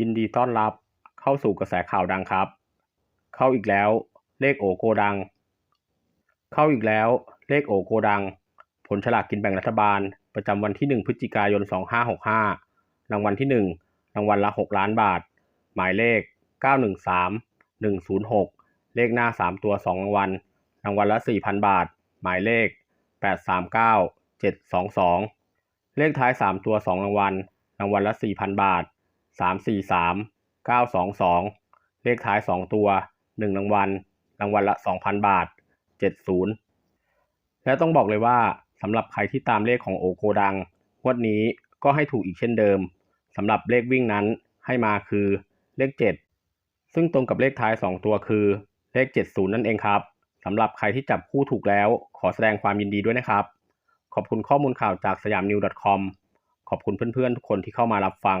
ยินดีต้อนรับเข้าสู่กระแสข่าวดังครับ เข้าอีกแล้ว เลขโอโกดัง เข้าอีกแล้ว เลขโอโกดัง ผลฉลากกินแบ่งรัฐบาล ประจำวันที่ 1 พฤศจิกายน 2565 รางวัลที่ 1 รางวัลละ 6 ล้านบาท หมายเลข 913 106 เลขหน้า 3 ตัว 2 รางวัล รางวัลละ 4,000 บาท หมายเลข 839 722 เลขท้าย 3 ตัว 2 รางวัล รางวัลละ 4,000 บาท 343 922เลขท้าย2ตัว1รางวัล รางวัลละ2,000บาท70และต้องบอกเลยว่าสำหรับใครที่ตามเลขของโอโกดังงวดนี้ก็ให้ถูกอีกเช่นเดิมสำหรับเลขวิ่งนั้นให้มาคือเลข 7 ซึ่งตรงกับเลขท้าย 2 ตัวคือ เลข 70 นั่นเองครับสำหรับใครที่จับคู่ถูกแล้ว ขอแสดงความยินดีด้วยนะครับ ขอบคุณข้อมูลข่าวจากสยามนิว .com ขอบคุณเพื่อนๆ ทุกคนที่เข้ามารับฟัง